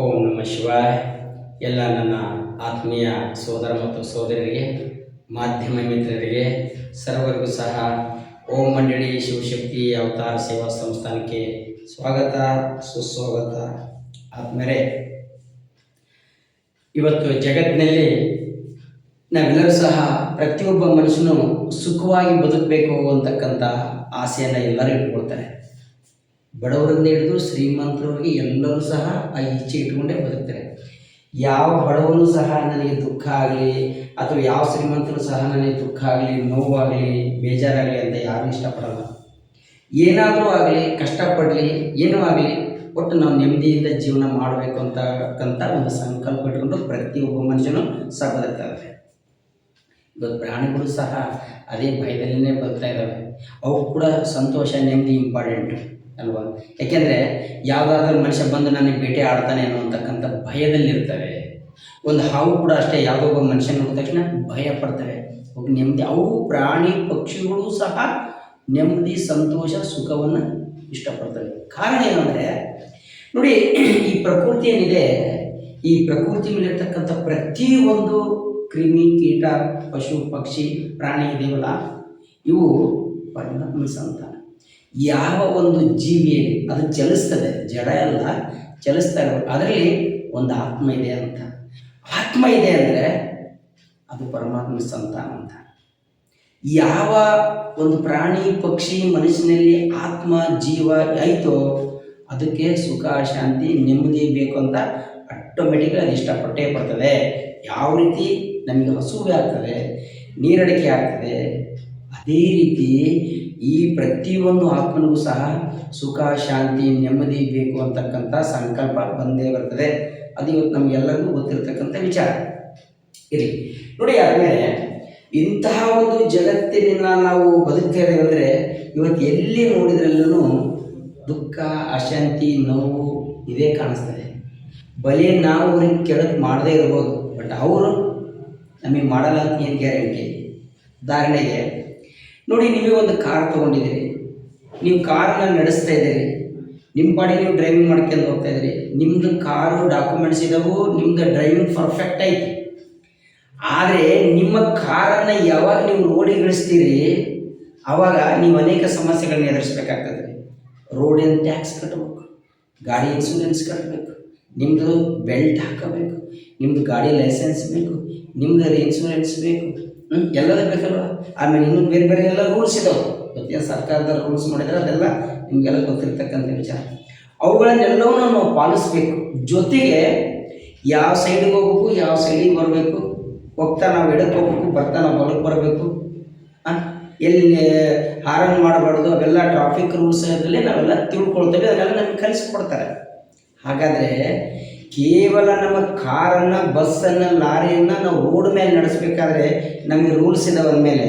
ಓಂ ನಮ ಶಿವಾಯ. ಎಲ್ಲ ನನ್ನ ಆತ್ಮೀಯ ಸೋದರ ಮತ್ತು ಸೋದರರಿಗೆ ಮಾಧ್ಯಮ ಮಿತ್ರರಿಗೆ, ಸರ್ವರಿಗೂ ಸಹ ಓಂ ಮಂಡಳಿ ಶಿವಶಕ್ತಿ ಅವತಾರ ಸೇವಾ ಸಂಸ್ಥಾನಕ್ಕೆ ಸ್ವಾಗತ, ಸುಸ್ವಾಗತ. ಆದ್ಮೇಲೆ ಇವತ್ತು ಜಗತ್ತಿನಲ್ಲಿ ನಾವೆಲ್ಲರೂ ಸಹ ಪ್ರತಿಯೊಬ್ಬ ಮನುಷ್ಯನು ಸುಖವಾಗಿ ಬದುಕಬೇಕು ಅಂತಕ್ಕಂಥ ಆಸೆಯನ್ನು ಎಲ್ಲರೂ ಇಟ್ಕೊಳ್ತಾರೆ. ಬಡವರಿಂದ ಹಿಡಿದು ಶ್ರೀಮಂತರವರೆಗೆ ಎಲ್ಲರೂ ಸಹ ಆ ಇಚ್ಛೆ ಇಟ್ಕೊಂಡೇ ಬದುಕ್ತಾರೆ. ಯಾವ ಬಡವನು ಸಹ ನನಗೆ ದುಃಖ ಆಗಲಿ ಅಥವಾ ಯಾವ ಶ್ರೀಮಂತರು ಸಹ ನನಗೆ ದುಃಖ ಆಗಲಿ, ನೋವಾಗಲಿ, ಬೇಜಾರಾಗಲಿ ಅಂತ ಯಾರು ಇಷ್ಟಪಡಲ್ಲ. ಏನಾದರೂ ಆಗಲಿ, ಕಷ್ಟಪಡಲಿ, ಏನೂ ಆಗಲಿ, ಒಟ್ಟು ನಾವು ನೆಮ್ಮದಿಯಿಂದ ಜೀವನ ಮಾಡಬೇಕು ಅಂತಕ್ಕಂಥ ಒಂದು ಸಂಕಲ್ಪ ಇಟ್ಕೊಂಡು ಪ್ರತಿಯೊಬ್ಬ ಮನುಷ್ಯನು ಸಹ ಬದುಕ್ತಾ ಇದ್ದಾರೆ ಇವತ್ತು ಪ್ರಾಣಿಗಳು ಸಹ ಅದೇ ಭಯದಲ್ಲೇ ಬದುಕ್ತಾ ಇದ್ದಾವೆ. ಅವು ಕೂಡ ಸಂತೋಷ, ನೆಮ್ಮದಿ ಇಂಪಾರ್ಟೆಂಟು ಅಲ್ವಾ? ಯಾಕೆಂದರೆ ಯಾವುದಾದ್ರೂ ಮನುಷ್ಯ ಬಂದು ನನಗೆ ಬೇಟೆ ಆಡ್ತಾನೆ ಅನ್ನುವಂತಕ್ಕಂಥ ಭಯದಲ್ಲಿರ್ತವೆ. ಒಂದು ಹಾವು ಕೂಡ ಅಷ್ಟೇ, ಯಾವುದೋ ಒಬ್ಬ ಮನುಷ್ಯ ನೋಡಿದ ತಕ್ಷಣ ಭಯ ಪಡ್ತವೆ. ನೆಮ್ಮದಿ, ಅವು ಪ್ರಾಣಿ ಪಕ್ಷಿಗಳು ಸಹ ನೆಮ್ಮದಿ, ಸಂತೋಷ, ಸುಖವನ್ನು ಇಷ್ಟಪಡ್ತವೆ. ಕಾರಣ ಏನಂದರೆ, ನೋಡಿ, ಈ ಪ್ರಕೃತಿ ಏನಿದೆ ಈ ಪ್ರಕೃತಿ ಮೇಲಿರ್ತಕ್ಕಂಥ ಪ್ರತಿಯೊಂದು ಕ್ರಿಮಿ ಕೀಟ, ಪಶು, ಪಕ್ಷಿ, ಪ್ರಾಣಿ ಇದೆಯಲ್ಲ ಇವು ಪರಮಾತ್ಮ ಸಂತಾನ ಯಾವ ಒಂದು ಜೀವಿಯಲ್ಲಿ ಅದು ಚಲಿಸ್ತದೆ, ಜಡ ಎಲ್ಲ ಚಲಿಸ್ತಾ ಅದರಲ್ಲಿ ಒಂದು ಆತ್ಮ ಇದೆ ಅಂತ. ಆತ್ಮ ಇದೆ ಅಂದರೆ ಅದು ಪರಮಾತ್ಮ ಸಂತಾನ ಅಂತ. ಯಾವ ಒಂದು ಪ್ರಾಣಿ, ಪಕ್ಷಿ, ಮನುಷ್ಯನಲ್ಲಿ ಆತ್ಮ, ಜೀವ ಆಯಿತೋ ಅದಕ್ಕೆ ಸುಖ, ಶಾಂತಿ, ನೆಮ್ಮದಿ ಬೇಕು ಅಂತ ಆಟೋಮೆಟಿಕ್ ಅದು ಇಷ್ಟಪಟ್ಟೇ ಬರ್ತದೆ. ಯಾವ ರೀತಿ ನಮಗೆ ಹಸುವೆ ಆಗ್ತದೆ, ನೀರಡಿಕೆ ಆಗ್ತದೆ, ಅದೇ ರೀತಿ ಈ ಪ್ರತಿಯೊಂದು ಆತ್ಮನಿಗೂ ಸಹ ಸುಖ, ಶಾಂತಿ, ನೆಮ್ಮದಿ ಬೇಕು ಅಂತಕ್ಕಂಥ ಸಂಕಲ್ಪ ಬಂದೇ ಬರ್ತದೆ. ಅದು ಇವತ್ತು ನಮಗೆಲ್ಲರಿಗೂ ಗೊತ್ತಿರತಕ್ಕಂಥ ವಿಚಾರ. ಇರಲಿ. ನೋಡಿ, ಆದಮೇಲೆ ಇಂತಹ ಒಂದು ಜಗತ್ತಿನ ನಾವು ಬದುಕ್ತೇವೆ ಅಂದರೆ ಇವತ್ತು ಎಲ್ಲಿ ನೋಡಿದ್ರಲ್ಲೂ ದುಃಖ, ಅಶಾಂತಿ, ನೋವು ಇದೇ ಕಾಣಿಸ್ತದೆ. ಬಲಿ ನಾವು ಅವ್ರಿಗೆ ಕೆಡಕ್ ಮಾಡದೇ ಇರ್ಬೋದು. ಬಟ್ ಅವರು ನಮಗೆ ಮಾಡಲ್ಲ ಅಂತ ಏನು ಗ್ಯಾರಂಟಿ? ಉದಾಹರಣೆಗೆ ನೋಡಿ ನೀವೇ ಒಂದು ಕಾರ್ ತೊಗೊಂಡಿದ್ದೀರಿ ನೀವು ಕಾರನ್ನ ನಡೆಸ್ತಾ ಇದ್ದೀರಿ. ನಿಮ್ಮ ಪಾಡಿ ನೀವು ಡ್ರೈವಿಂಗ್ ಮಾಡ್ಕೊಂಡು ಹೋಗ್ತಾ ಇದ್ದೀರಿ. ನಿಮ್ಮದು ಕಾರು ಡಾಕ್ಯುಮೆಂಟ್ಸ್ ಇದಾವು ನಿಮ್ಮದು ಡ್ರೈವಿಂಗ್ ಪರ್ಫೆಕ್ಟ್ ಐತಿ. ಆದರೆ ನಿಮ್ಮ ಕಾರನ್ನು ಯಾವಾಗ ನೀವು ರೋಡಿಗಿಳಿಸ್ತೀರಿ ಆವಾಗ ನೀವು ಅನೇಕ ಸಮಸ್ಯೆಗಳನ್ನ ಎದುರಿಸ್ಬೇಕಾಗ್ತದೆ. ರೋಡಿನ ಟ್ಯಾಕ್ಸ್ ಕಟ್ಟಬೇಕು ಗಾಡಿ ಇನ್ಸೂರೆನ್ಸ್ ಕಟ್ಟಬೇಕು ನಿಮ್ಮದು ಬೆಲ್ಟ್ ಹಾಕಬೇಕು ನಿಮ್ಮದು ಗಾಡಿ ಲೈಸೆನ್ಸ್ ಬೇಕು ನಿಮ್ಮದು ಇನ್ಸೂರೆನ್ಸ್ ಬೇಕು ಹ್ಞೂ ಎಲ್ಲದೂ ಬೇಕಲ್ವ? ಆಮೇಲೆ ಇನ್ನೂ ಬೇರೆ ಬೇರೆ ಎಲ್ಲ ರೂಲ್ಸ್ ಇದಾವೆ. ಇವತ್ತೇನು ಸರ್ಕಾರದ ರೂಲ್ಸ್ ಮಾಡಿದ್ರೆ ಅದೆಲ್ಲ ನಿಮಗೆಲ್ಲ ಗೊತ್ತಿರ್ತಕ್ಕಂಥ ವಿಚಾರ. ಅವುಗಳನ್ನೆಲ್ಲವೂ ನಾವು ಪಾಲಿಸ್ಬೇಕು. ಜೊತೆಗೆ ಯಾವ ಸೈಡಿಗೆ ಹೋಗ್ಬೇಕು, ಯಾವ ಸೈಡಿಗೆ ಬರಬೇಕು? ಹೋಗ್ತಾ ನಾವು ಎಡಕ್ಕೆ ಹೋಗ್ಬೇಕು, ಬರ್ತಾ ನಾವು ಬಲಕ್ಕೆ ಬರಬೇಕು? ಎಲ್ಲಿ ಹಾರನ್ ಮಾಡಬಾರ್ದು, ಅವೆಲ್ಲ ಟ್ರಾಫಿಕ್ ರೂಲ್ಸ್ ನಾವೆಲ್ಲ ತಿಳ್ಕೊಳ್ತೇವೆ, ಅದನ್ನೆಲ್ಲ ನಮಗೆ ಕಲಿಸ್ಕೊಡ್ತಾರೆ. ಹಾಗಾದರೆ ಕೇವಲ ನಮ್ಮ ಕಾರನ್ನು, ಬಸ್ಸನ್ನು, ಲಾರಿಯನ್ನು ನಾವು ರೋಡ್ ಮೇಲೆ ನಡೆಸ್ಬೇಕಾದ್ರೆ ನಮಗೆ ರೂಲ್ಸ್ ಇದಾವೆ ಅಂದಮೇಲೆ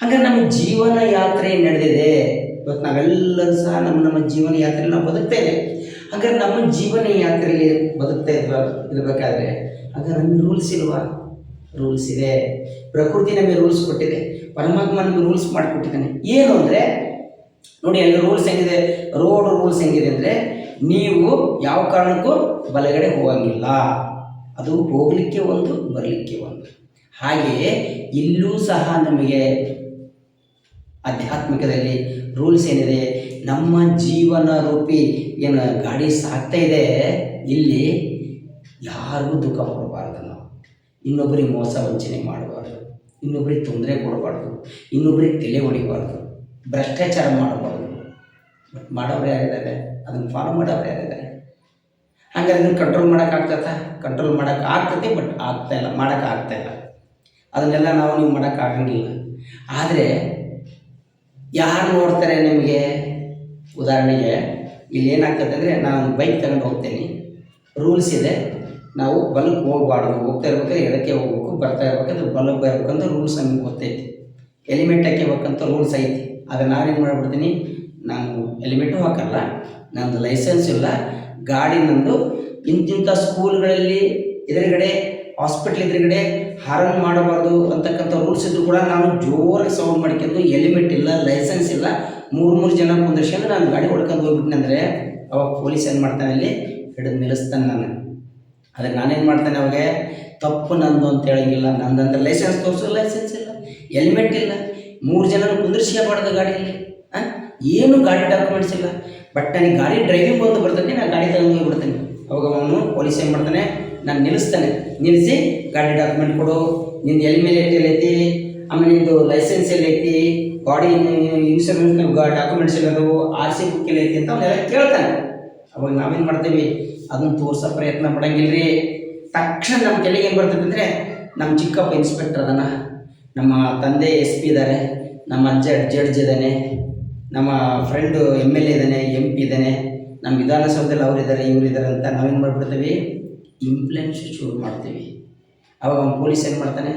ಹಾಗೆ ನಮ್ಮ ಜೀವನ ಯಾತ್ರೆ ನಡೆದಿದೆ? ಇವತ್ತು ನಾವೆಲ್ಲರೂ ಸಹ ನಮ್ಮ ನಮ್ಮ ಜೀವನ ಯಾತ್ರೆಯಲ್ಲಿ ನಾವು ಬದುಕ್ತೇವೆ ಇದ್ದೇವೆ. ಹಾಗಾದ್ರೆ ನಮ್ಮ ಜೀವನ ಯಾತ್ರೆಯಲ್ಲಿ ಬದುಕ್ತಾ ಇದ್ವ ಇರಬೇಕಾದ್ರೆ ಹಾಗಾದ್ರೆ ನಮಗೆ ರೂಲ್ಸ್ ಇಲ್ವಾ? ರೂಲ್ಸ್ ಇದೆ. ಪ್ರಕೃತಿ ನಮಗೆ ರೂಲ್ಸ್ ಕೊಟ್ಟಿದೆ. ಪರಮಾತ್ಮ ನಮಗೆ ರೂಲ್ಸ್ ಮಾಡಿಕೊಟ್ಟಿದ್ದಾನೆ. ಏನು ಅಂದರೆ, ನೋಡಿ ಅಲ್ಲಿ ರೂಲ್ಸ್ ಹೆಂಗಿದೆ? ರೋಡ್ ರೂಲ್ಸ್ ಹೆಂಗಿದೆ ಅಂದರೆ ನೀವು ಯಾವ ಕಾರಣಕ್ಕೂ ಬಲಗಡೆ ಹೋಗಂಗಿಲ್ಲ. ಅದು ಹೋಗಲಿಕ್ಕೆ ಒಂದು, ಬರಲಿಕ್ಕೆ ಒಂದು. ಹಾಗೆಯೇ ಇಲ್ಲೂ ಸಹ ನಮಗೆ ಆಧ್ಯಾತ್ಮಿಕದಲ್ಲಿ ರೂಲ್ಸ್ ಏನಿದೆ, ನಮ್ಮ ಜೀವನ ರೂಪಿ ಏನು ಗಾಡಿ ಸಾಗ್ತಾ ಇದೆ, ಇಲ್ಲಿ ಯಾರಿಗೂ ದುಃಖ ಕೊಡಬಾರ್ದು ನಾವು. ಇನ್ನೊಬ್ಬರಿಗೆ ಮೋಸ ವಂಚನೆ ಮಾಡಬಾರ್ದು, ಇನ್ನೊಬ್ಬರಿಗೆ ತೊಂದರೆ ಕೊಡಬಾರ್ದು, ಇನ್ನೊಬ್ಬರಿಗೆ ತಲೆ ಹೊಡಿಬಾರ್ದು ಭ್ರಷ್ಟಾಚಾರ ಮಾಡಬಾರ್ದು. ಬಟ್ ಮಾಡೋರು ಯಾರಿದ್ದಾರೆ? ಅದನ್ನು ಫಾಲೋ ಮಾಡೋರು ಯಾರಿದ್ದಾರೆ? ಹಾಗಾದ್ರೆ ಅದನ್ನು ಕಂಟ್ರೋಲ್ ಮಾಡೋಕ್ಕಾಗ್ತದ ಕಂಟ್ರೋಲ್ ಮಾಡೋಕೆ ಆಗ್ತದೆ ಬಟ್ ಆಗ್ತಾ ಇಲ್ಲ, ಮಾಡೋಕೆ ಆಗ್ತಾ ಇಲ್ಲ. ಅದನ್ನೆಲ್ಲ ನಾವು ನೀವು ಮಾಡೋಕ್ಕಾಗಂಗಿಲ್ಲ ಆದರೆ, ಯಾರು ನೋಡ್ತಾರೆ ನಿಮಗೆ? ಉದಾಹರಣೆಗೆ, ಇಲ್ಲಿ ಏನಾಗ್ತದೆ ಅಂದರೆ ನಾನು ಬೈಕ್ ತಗೊಂಡು ಹೋಗ್ತೇನೆ. ರೂಲ್ಸ್ ಇದೆ. ನಾವು ಬಲಕ್ಕೆ ಹೋಗ್ಬಾರ್ದು. ಹೋಗ್ತಾ ಇರ್ಬೇಕಾದ್ರೆ ಎಡಕ್ಕೆ ಹೋಗ್ಬೇಕು, ಬರ್ತಾ ಇರ್ಬೇಕಂದ್ರೆ ಬಲಕ್ಕೆ ಬರ್ಬೇಕಂತ ರೂಲ್ಸ್ ನಮಗೆ ಗೊತ್ತೈತಿ. ಹೆಲಿಮೆಟ್ ಹಾಕಿಬೇಕಂತ ರೂಲ್ಸ್ ಐತಿ. ಆದರೆ ನಾನೇನು ಮಾಡಿಬಿಡ್ತೀನಿ? ನಾನು ಹೆಲ್ಮೆಟು ಹಾಕಲ್ಲ, ನಂದು ಲೈಸೆನ್ಸ್ ಇಲ್ಲ. ಗಾಡಿ ನಂದು ಇಂತಿಂಥ ಸ್ಕೂಲ್ಗಳಲ್ಲಿ ಎದುರುಗಡೆ ಹಾಸ್ಪಿಟ್ಲ್ ಎದುರುಗಡೆ ಹಾರನ್ ಮಾಡಬಾರ್ದು ಅಂತಕ್ಕಂಥ ರೂಲ್ಸ್ ಇದ್ದರೂ ಕೂಡ ನಾನು ಜೋರಾಗಿ ಸೌಂಡ್ ಮಾಡ್ಕೊಂಡು ಹೆಲ್ಮೆಟ್ ಇಲ್ಲ ಲೈಸೆನ್ಸ್ ಇಲ್ಲ. ಮೂರು ಮೂರು ಜನ ಕುಂದಿರ್ಸ್ಕೊಂಡು ನಾನು ಗಾಡಿ ಹೊಡ್ಕೊಂಡು ಹೋಗ್ಬಿಟ್ಟಿನಿ ಅಂದರೆ ಅವಾಗ ಪೊಲೀಸ್ ಏನು ಮಾಡ್ತಾನೆ ಅಲ್ಲಿ? ಹಿಡಿದು ನಿಲ್ಲಿಸ್ತಾನೆ ನಾನು. ಅದಕ್ಕೆ ನಾನೇನು ಮಾಡ್ತಾನೆ ಅವಾಗ, ತಪ್ಪು ನಂದು ಅಂತ ಹೇಳಂಗಿಲ್ಲ. ನಂದಂದ್ರೆ ಲೈಸೆನ್ಸ್ ತೋರಿಸೋ ಲೈಸೆನ್ಸ್ ಇಲ್ಲ ಹೆಲ್ಮೆಟ್ ಇಲ್ಲ. ಮೂರು ಜನ ಕುಂದರ್ಸಿಯಬಾರ್ದು ಗಾಡಿಯಲ್ಲಿ ಹಾಂ ಏನು ಗಾಡಿ ಡಾಕ್ಯುಮೆಂಟ್ಸ್ ಇಲ್ಲ. ಬಟ್ ನನಗೆ ಗಾಡಿ ಡ್ರೈವಿಂಗ್ ಬಂದು ಬರ್ತದೆ ನಾನು ಗಾಡಿ ತಗೊಂಡು ಹೋಗ್ಬಿಡ್ತೇನೆ ಅವಾಗ ಅವನು ಪೊಲೀಸ್ ಏನು ಮಾಡ್ತಾನೆ, ನಾನು ನಿಲ್ಲಿಸ್ತಾನೆ. ನಿಲ್ಲಿಸಿ ಗಾಡಿ ಡಾಕ್ಯುಮೆಂಟ್ ಕೊಡು, ನಿಂದು ಎಲ್ಲಿ ಎಲ್ಲೈತಿ ಆಮೇಲೆ ನಿಂದು ಲೈಸೆನ್ಸ್ ಎಲ್ಲೈತಿ ಗಾಡಿ ಇನ್ಶೂರೆನ್ಸ್ ಡಾಕ್ಯುಮೆಂಟ್ಸ್ ಎಲ್ಲದವು ಆರ್ ಸಿ ಬುಕ್ ಎಲ್ಲೈತಿ ಅಂತ ಅವನ್ನೆಲ್ಲ ಕೇಳ್ತಾನೆ. ಅವಾಗ ನಾವೇನು ಮಾಡ್ತೀವಿ, ಅದನ್ನ ತೋರ್ಸೋ ಪ್ರಯತ್ನ ಪಡಂಗಿಲ್ರಿ. ತಕ್ಷಣ ನಮ್ಮ ಕೆಳಗೆ ಏನು ಬರ್ತೈತೆ ಅಂದರೆ ನಮ್ಮ ಚಿಕ್ಕಪ್ಪ ಇನ್ಸ್ಪೆಕ್ಟರ್ ಅದನ್ನ ನಮ್ಮ ತಂದೆ ಎಸ್ ಪಿ ಇದ್ದಾರೆ ನಮ್ಮ ಅಜ್ಜ ಜಡ್ಜ್ ಇದ್ದಾನೆ ನಮ್ಮ ಫ್ರೆಂಡು ಎಂ ಎಲ್ ಎ ಇದ್ದಾನೆ ಎಂ ಪಿ ಇದ್ದಾನೆ. ನಮ್ಮ ವಿಧಾನಸೌಧದಲ್ಲಿ ಅವರಿದ್ದಾರೆ ಇವರಿದ್ದಾರೆ ಅಂತ ನಾವೇನು ಮಾಡ್ಬಿಡ್ತೀವಿ? ಇಂಪ್ಲೆನ್ಸ್ ಶುರು ಮಾಡ್ತೀವಿ. ಅವಾಗ ಅವ್ನು ಪೊಲೀಸ್ ಏನು ಮಾಡ್ತಾನೆ?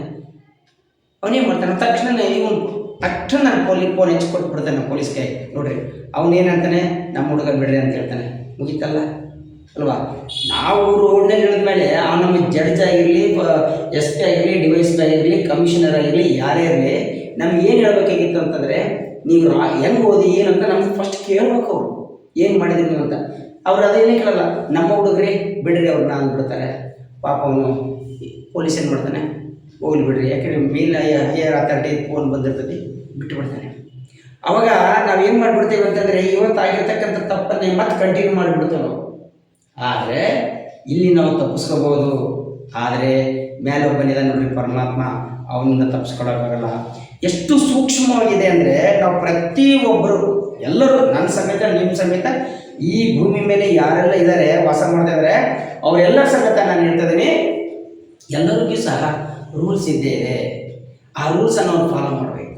ಅವನೇನು ಮಾಡ್ತಾನೆ? ತಕ್ಷಣ ಇವನು ತಕ್ಷಣ ನಾನು ಪೊಲೀಸ್ ಫೋನ್ ಹೆಚ್ಚು ಕೊಟ್ಬಿಡ್ತಾನೆ ಪೊಲೀಸ್ಗೆ ನೋಡ್ರಿ ಅವನೇನಂತಾನೆ ನಮ್ಮ ಹುಡುಗ ಬಿಡ್ರಿ ಅಂತ ಹೇಳ್ತಾನೆ. ಮುಗೀತಲ್ಲ? ಅಲ್ವಾ? ನಾವು ರೋಡ್ನಲ್ಲಿ ಇಳಿದ್ಮೇಲೆ ಆ ನಮ್ಮ ಜಡ್ಜ್ ಆಗಿರಲಿ ಎಸ್ ಪಿ ಆಗಿರಲಿ ಡಿವೈಸ್ ಪಿ ಆಗಿರಲಿ ಕಮಿಷನರ್ ಆಗಿರಲಿ, ಯಾರೇ ಇರಲಿ, ನಮ್ಗೆ ಏನು ಹೇಳಬೇಕಾಗಿತ್ತು ಅಂತಂದರೆ ನೀವು ರಾ, ಹೆಂಗೆ ಓದಿ, ಏನಂತ ನಮ್ಗೆ ಫಸ್ಟ್ ಕೇಳ್ಬೇಕು ಅವರು. ಏನು ಮಾಡಿದ್ರಿ ನೀವು ಅಂತ. ಅವ್ರು ಅದೇನೇ ಕೇಳಲ್ಲ. ನಮ್ಮ ಹುಡುಗ್ರಿ, ಬಿಡ್ರಿ ಅವ್ರನ್ನ ಅಂದ್ಬಿಡ್ತಾರೆ. ಪಾಪ ಅವನು ಪೊಲೀಸ್ ಏನು ಮಾಡ್ತಾನೆ? ಹೋಗ್ಲಿ ಬಿಡ್ರಿ. ಯಾಕೆಂದ್ರೆ ಮೇಲ್ ಹೈಯರ್ ಅಥಾರಿಟಿ ಫೋನ್ ಬಂದಿರ್ತದೆ, ಬಿಟ್ಟು ಬಿಡ್ತಾನೆ. ಅವಾಗ ನಾವೇನು ಮಾಡಿಬಿಡ್ತೇವೆ ಅಂತಂದರೆ, ಇವತ್ತಾಗಿರ್ತಕ್ಕಂಥ ತಪ್ಪನ್ನೇ ಮತ್ತೆ ಕಂಟಿನ್ಯೂ ಮಾಡಿಬಿಡ್ತೇವೆ ನಾವು. ಆದರೆ, ಇಲ್ಲಿ ನಾವು ತಪ್ಪಿಸ್ಕೋಬೋದು. ಆದರೆ ಮೇಲೆ ಒಬ್ಬನಿದ್ದಾನೆ ನೋಡಿ ಪರಮಾತ್ಮ, ಅವನಿಂದ ತಪ್ಪಿಸ್ಕೊಳಕ್ಕಾಗಲ್ಲ ಎಷ್ಟು ಸೂಕ್ಷ್ಮವಾಗಿದೆ ಅಂದರೆ ನಾವು ಪ್ರತಿಯೊಬ್ಬರು ಎಲ್ಲರೂ ನನ್ನ ಸಮೇತ ನಿಮ್ಮ ಸಮೇತ, ಈ ಭೂಮಿ ಮೇಲೆ ಯಾರೆಲ್ಲ ಇದ್ದಾರೆ ವಾಸ ಮಾಡ್ತಾ ಇದ್ದಾರೆ ಅವರೆಲ್ಲರ ಸಮೇತ ನಾನು ಹೇಳ್ತಾ ಇದ್ದೀನಿ ಎಲ್ಲರಿಗೂ ಸಹ ರೂಲ್ಸ್ ಇದ್ದೇ ಇದೆ. ಆ ರೂಲ್ಸನ್ನು ಅವ್ರು ಫಾಲೋ ಮಾಡಬೇಕು.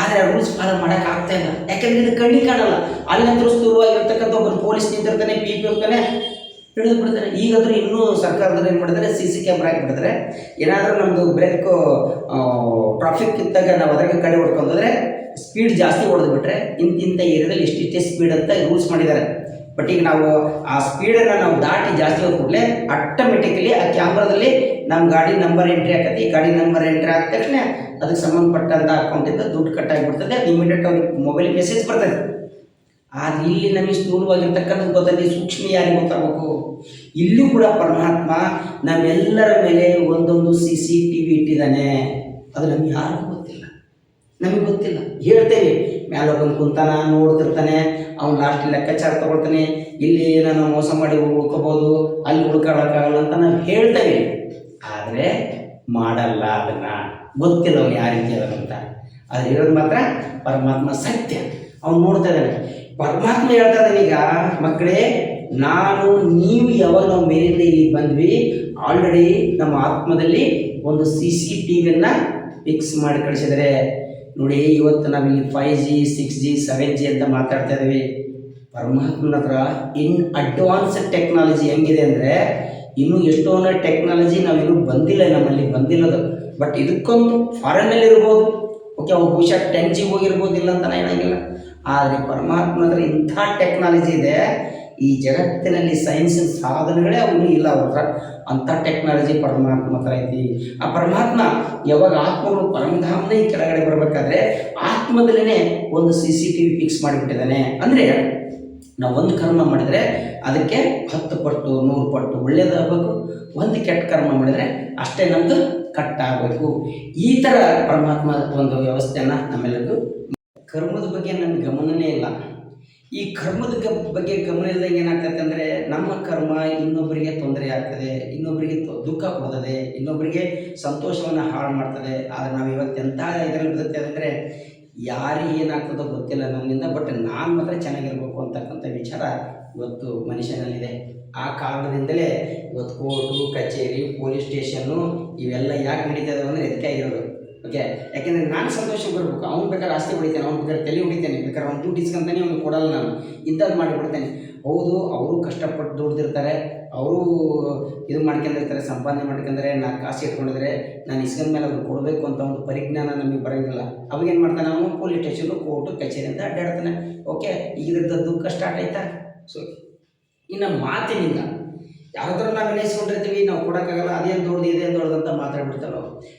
ಆದರೆ ಆ ರೂಲ್ಸ್ ಫಾಲೋ ಮಾಡೋಕೆ ಆಗ್ತಾ ಇಲ್ಲ. ಯಾಕಂದ್ರೆ ಇದು ಕಣ್ಣಿ ಕಾಣಲ್ಲ. ಅಲ್ಲಂದ್ರೂ ಸ್ಥೂಲವಾಗಿರ್ತಕ್ಕಂಥ ಒಬ್ಬರು ಪೊಲೀಸ್ ನಿಂತಿರ್ತಾನೆ ಪಿ ಪಿ ಹೋಗ್ತಾನೆ, ಹಿಡಿದು ಬಿಡ್ತಾರೆ ಈಗಾದರೂ ಇನ್ನೂ ಸರ್ಕಾರದವ್ರು ಏನು ಮಾಡಿದ್ದಾರೆ ಸಿ ಸಿ ಕ್ಯಾಮ್ರಾ ಹಾಕಿಬಿಡ್ತಾರೆ ಏನಾದರೂ ನಮ್ಮದು ಬ್ರೇಕು ಟ್ರಾಫಿಕ್ ಇದ್ದಾಗ ನಾವು ಅದ್ರಾಗೆ ಕಡೆ ಹೊಡ್ಕೊಂಡ್ರೆ ಸ್ಪೀಡ್ ಜಾಸ್ತಿ ಹೊಡೆದು ಬಿಟ್ರೆ ಇಂತಿಂಥ ಏರಿಯಾದಲ್ಲಿ ಇಷ್ಟಿಷ್ಟೇ ಸ್ಪೀಡ್ ಅಂತ ರೂಲ್ಸ್ ಮಾಡಿದ್ದಾರೆ. ಬಟ್ ಈಗ ನಾವು ಆ ಸ್ಪೀಡನ್ನು ನಾವು ದಾಟಿ ಜಾಸ್ತಿ ಹೋದ ಕೂಡಲೇ ಆಟೋಮೆಟಿಕಲಿ ಆ ಕ್ಯಾಮ್ರಾದಲ್ಲಿ ನಮ್ಮ ಗಾಡಿ ನಂಬರ್ ಎಂಟ್ರಿ ಆಕತಿ. ಗಾಡಿ ನಂಬರ್ ಎಂಟ್ರಿ ಆದ ತಕ್ಷಣ ಅದಕ್ಕೆ ಸಂಬಂಧಪಟ್ಟಂಥ ಅಕೌಂಟಿಂದ ದುಡ್ಡು ಕಟ್ ಆಗಿಬಿಡ್ತದೆ. ಅದು ಇಮಿಡಿಯೇಟ್ ಅವ್ರಿಗೆ ಮೊಬೈಲ್ ಮೆಸೇಜ್ ಬರ್ತದೆ. ಆದ್ರೆ ಇಲ್ಲಿ ನಮಗೆ ಸ್ಥೂಲವಾಗಿರ್ತಕ್ಕಂಥದ್ದು ಗೊತ್ತದೆ ಸೂಕ್ಷ್ಮ ಯಾರಿಗೆ ಗೊತ್ತಾಗಬೇಕು? ಇಲ್ಲೂ ಕೂಡ ಪರಮಾತ್ಮ ನಮ್ಮೆಲ್ಲರ ಮೇಲೆ ಒಂದೊಂದು ಸಿ ಸಿ ಟಿ ವಿ ಇಟ್ಟಿದ್ದಾನೆ. ಅದು ನಮ್ಗೆ ಯಾರಿಗೂ ಗೊತ್ತಿಲ್ಲ. ನಮಗೆ ಗೊತ್ತಿಲ್ಲ. ಹೇಳ್ತೇವೆ ಮೇಲೆ ಬಂದು ಕುಂತಾನ, ನೋಡ್ತಿರ್ತಾನೆ. ಅವ್ನು ಲಾಸ್ಟ್ ಲೆಕ್ಕಾಚಾರ ತಗೊಳ್ತಾನೆ. ಇಲ್ಲಿ ನಾನು ಮೋಸ ಮಾಡಿ ಉಳ್ಕೋಬೋದು, ಅಲ್ಲಿ ಉಳ್ಕೊಳ್ಳೋಕ್ಕಾಗಲ್ಲ ಅಂತ ನಾವು ಹೇಳ್ತೇವೆ. ಆದರೆ ಮಾಡಲ್ಲ ಅದನ್ನ. ಗೊತ್ತಿಲ್ಲ ಅವ್ನು ಯಾವ ರೀತಿ ಅದನ್ನಂತ ಅದು ಹೇಳೋದು ಮಾತ್ರ ಪರಮಾತ್ಮ ಸತ್ಯ. ಅವ್ನು ನೋಡ್ತಾ ಇದ್ದಾನೆ. ಪರಮಾತ್ಮ ಹೇಳ್ತಾ ಇದ್ದಾನೆ ಈಗ, ಮಕ್ಕಳೇ, ನಾನು, ನೀವು ಯಾವಾಗ ನಾವು ಇಲ್ಲಿ ಬಂದ್ವಿ ಆಲ್ರೆಡಿ ನಮ್ಮ ಆತ್ಮದಲ್ಲಿ ಒಂದು ಸಿ ಸಿ ಟಿ ವಿಯನ್ನು ಫಿಕ್ಸ್ ಮಾಡಿ ಕಳಿಸಿದರೆ ನೋಡಿ, ಇವತ್ತು ನಾವಿಲ್ಲಿ five G six G seven G ಅಂತ ಮಾತಾಡ್ತಾ ಇದ್ದೀವಿ. ಪರಮಾತ್ಮನ ಹತ್ರ ಇನ್ ಅಡ್ವಾನ್ಸ್ ಟೆಕ್ನಾಲಜಿ ಹೆಂಗಿದೆ ಅಂದರೆ, ಇನ್ನೂ ಎಷ್ಟೊಂದು ಟೆಕ್ನಾಲಜಿ ನಾವಿನ್ನೂ ಬಂದಿಲ್ಲ, ನಮ್ಮಲ್ಲಿ ಬಂದಿಲ್ಲದು. ಬಟ್ ಇದಕ್ಕೊಂದು ಫಾರಿನಲ್ಲಿ ಇರ್ಬೋದು. ಓಕೆ ಅವ್ರು ಬಹುಶಃ ಟೆನ್ ಜಿ ಹೋಗಿರ್ಬೋದು ಇಲ್ಲ ಅಂತ ಏನಾಗಿಲ್ಲ ಆದರೆ ಪರಮಾತ್ಮ ಹತ್ರ ಇಂಥ ಟೆಕ್ನಾಲಜಿ ಇದೆ. ಈ ಜಗತ್ತಿನಲ್ಲಿ ಸೈನ್ಸ್ ಸಾಧನಗಳೇ ಅವನು ಇಲ್ಲ ಅವ್ರ ಅಂಥ ಟೆಕ್ನಾಲಜಿ ಪರಮಾತ್ಮ ಹತ್ರ ಐತಿ. ಆ ಪರಮಾತ್ಮ ಯಾವಾಗ ಆತ್ಮಗಳು ಈ ಕೆಳಗಡೆ ಬರಬೇಕಾದ್ರೆ ಆತ್ಮದಲ್ಲೇ ಒಂದು C C T V fix ಮಾಡಿಬಿಟ್ಟಿದ್ದಾನೆ. ಅಂದರೆ ನಾವು ಒಂದು ಕರ್ಮ ಮಾಡಿದರೆ ಅದಕ್ಕೆ ಹತ್ತು ಪಟ್ಟು, ನೂರು ಪಟ್ಟು ಒಳ್ಳೇದಾಗಬೇಕು. ಒಂದು ಕೆಟ್ಟ ಕರ್ಮ ಮಾಡಿದರೆ ಅಷ್ಟೇ ನಮ್ಮದು ಕಟ್ಟಾಗಬೇಕು. ಈ ಥರ ಪರಮಾತ್ಮ ಒಂದು ವ್ಯವಸ್ಥೆಯನ್ನು ನಮ್ಮೆಲ್ಲರಿಗೂ ಕರ್ಮದ ಬಗ್ಗೆ ನಮ್ಗೆ ಗಮನನೇ ಇಲ್ಲ. ಈ ಕರ್ಮದ ಬಗ್ಗೆ ಗಮನ ಇಲ್ಲದಂಗೆ ಏನಾಗ್ತದೆ ಅಂದರೆ ನಮ್ಮ ಕರ್ಮ ಇನ್ನೊಬ್ಬರಿಗೆ ತೊಂದರೆ ಆಗ್ತದೆ ಇನ್ನೊಬ್ಬರಿಗೆ ದುಃಖ ಕೊಡ್ತದೆ ಇನ್ನೊಬ್ಬರಿಗೆ ಸಂತೋಷವನ್ನು ಹಾಳು ಮಾಡ್ತದೆ. ಆದರೆ ನಾವು ಇವತ್ತು ಎಂಥ ಇದರಲ್ಲಿ ಬರುತ್ತೆ ಅಂದರೆ ಯಾರಿಗೆ ಏನಾಗ್ತದೋ ಗೊತ್ತಿಲ್ಲ ನನ್ನಿಂದ ಬಟ್ ನಾನು ಮಾತ್ರ ಚೆನ್ನಾಗಿರ್ಬೇಕು ಅಂತಕ್ಕಂಥ ವಿಚಾರ ಇವತ್ತು ಮನುಷ್ಯನಲ್ಲಿದೆ. ಆ ಕಾರಣದಿಂದಲೇ ಇವತ್ತು ಕೋರ್ಟು ಕಚೇರಿ, ಪೊಲೀಸ್ ಸ್ಟೇಷನ್ನು ಇವೆಲ್ಲ ಯಾಕೆ ನಡೀತದೆ ಅಂದರೆ ಇದಕ್ಕೆ ಆಗಿರೋದು? ಓಕೆ ಯಾಕೆಂದರೆ ನಾನು ಸಂತೋಷ ಬರಬೇಕು ಅವ್ನು ಬೇಕಾದ್ರೆ ಆಸ್ತಿ ಹೊಡಿತೇನೆ ಅವ್ನು ಬೇಕಾದ್ರೆ ತಲೆ ಹೊಡಿತೇನೆ, ಬೇಕಾದ್ರೆ ಅವ್ನು ದುಡ್ಡು ಇಸ್ಕೊಂತಾನೆ ಅವ್ನು ಕೊಡಲ್ಲ ನಾನು. ಇಂಥದ್ದು ಮಾಡಿಬಿಡ್ತೇನೆ ಹೌದು, ಅವರು ಕಷ್ಟಪಟ್ಟು ದುಡ್ದಿರ್ತಾರೆ. ಅವರು ಇದು ಮಾಡ್ಕೊಂಡಿರ್ತಾರೆ, ಸಂಪಾದನೆ ಮಾಡ್ಕೊಂಡ್ರೆ ನಾ ಕಾಸು ಇಟ್ಕೊಂಡಿದ್ರೆ ನಾನು ಇಸ್ಕೊಂಡ ಮೇಲೆ ಅವ್ರು ಕೊಡಬೇಕು ಅಂತ ಒಂದು ಪರಿಜ್ಞಾನ ನಮಗೆ ಬರೋಂಗಿಲ್ಲ. ಅವಾಗ ಏನು ಮಾಡ್ತಾನೆ ಅವನು? ಪೊಲೀಸ್ ಸ್ಟೇಷನು ಕೋರ್ಟು, ಕಚೇರಿ ಅಂತ ಅಡ್ಡಾಡ್ತಾನೆ. ಓಕೆ ಈಗ ದುಃಖ ಸ್ಟಾರ್ಟ್ ಆಯ್ತಾ? ಸೊ ಇನ್ನು ಮಾತಿನಿಂದ ಯಾವ್ದಾದ್ರು ನಾವು ನೆನೆಸ್ಕೊಂಡಿರ್ತೀವಿ ನಾವು ಕೊಡೋಕ್ಕಾಗಲ್ಲ, ಅದೇನು ದೊಡ್ಡದು, ಇದೇನು ದೊಡ್ಡದು ಅಂತ ಮಾತಾಡ್ಬಿಡ್ತಾರೆ.